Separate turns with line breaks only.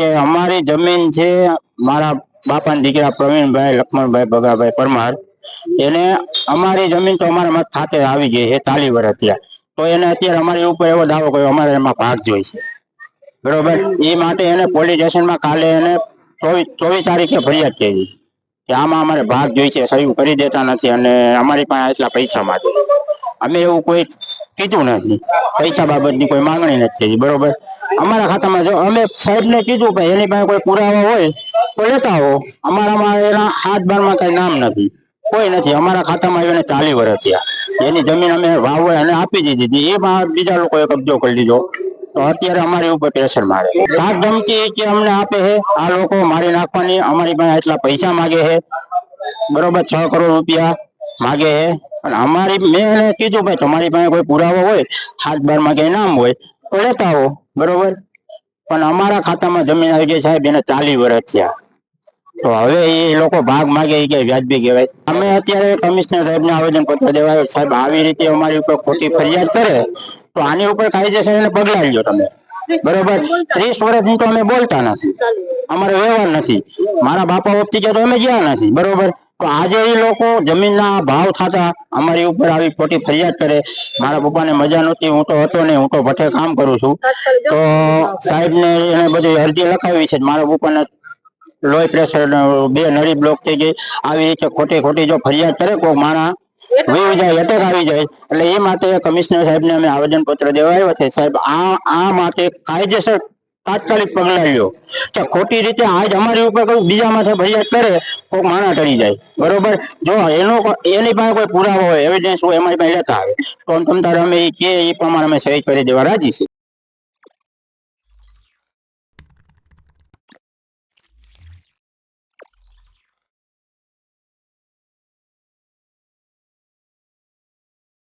કે અમારી જમીન છે, મારા બાપાના દીકરા પ્રવીણભાઈ, લક્ષ્મણભાઈ ભગાભાઈ પરમાર. એને અમારી જમીન તો અમારા ખાતે આવી ગઈ છે ચાલી વર્ષ ત્યાં તો એને અત્યારે અમારી ઉપર એવો દાવો કર્યો, અમારે એમાં ભાગ જોઈશે. બરોબર? એ માટે એને પોલીસ સ્ટેશનમાં કાલે એને ચોવીસ ચોવીસ તારીખે ફરિયાદ કરી. કે આમાં અમારે ભાગ જોઈશે, સહી કરી દેતા નથી અને અમારી પાસે એટલા પૈસા માટે. અમે એવું કોઈ કીધું નથી. પૈસા બાબતની કોઈ માંગણી નથી કરી, બરોબર? અમારા ખાતામાં જો અમે સાહેબને કીધું કે એની પાસે કોઈ પુરાવા હોય તો લેતા આવો. અમારામાં એના હાથ બારમાં કઈ નામ નથી. કોઈ નથી. અમારા ખાતામાં એને ચાલી વર્ષ થયા. એની જમીન અમે વાવ એને આપી દીધી હતી. એમાં બીજા લોકોએ કબજો કરી લીધો. તો અત્યારે અમારી ઉપર પ્રેશર મારે ધાક ધમકી કે અમને આપે છે? આ લોકો મારી નાખવાની અમારી પાસે એટલા પૈસા માગે છે. બરોબર? છ કરોડ રૂપિયા માગે છે. અને અમારી, મેં એને કીધું, ભાઈ, તમારી પાસે કોઈ પુરાવો હોય હાથ બારમાં કઈ નામ હોય, તો લેતા આવો. બરોબર? પણ અમારા ખાતામાં જમીન આવી ગઈ સાહેબ, એને ચાલી વર્ષ થયા. તો હવે એ લોકો ભાગ માગે એ કે વ્યાજબી કહેવાય. અમે અત્યારે કમિશનર સાહેબને આવેદન પત્ર દેવાય સાહેબ, આવી રીતે અમારી ઉપર ખોટી ફરિયાદ કરે, તો આની ઉપર કાયદેસર પગલાં લ્યો તમે. બરોબર? ત્રીસ વર્ષની તો અમે બોલતા નથી. અમારો વ્યવહાર નથી. મારા બાપા વખતે તો અમે ગયા નથી. બરોબર? તો આજે એ લોકો જમીનના ભાવ થતા અમારી ઉપર આવી ખોટી ફરિયાદ કરે. મારા પપ્પાને મજા નહોતી હું તો હતો નહીં હું તો ભઠ્ઠે કામ કરું છું. તો સાહેબને એને બધી અરજી લખાવી છે. મારા પપ્પાને લોહી પ્રેશર બે નળી બ્લોક થઈ ગઈ. આવી રીતે ખોટી ખોટી જો ફરિયાદ કરે કોઈ માણા વહી જાય અટેક આવી જાય. એટલે એ માટે કમિશનર સાહેબને અમે આવેદન પત્ર દેવા આવ્યા છે. સાહેબ આ આ માટે કાયદેસર તાત્કાલિક પગલાં લ્યો. કે ખોટી રીતે આજ અમારી ઉપર કયું બીજા માથે ફરિયાદ કરે કોઈ માણા ટળી જાય. બરોબર? જો એનો એની પાસે કોઈ પુરાવો હોય એવિડન્સ હોય પાસે લેતા આવે. તો તમ તારે અમે એ કે એ પ્રમાણે અમે સહી કરી દેવા રાજી છીએ.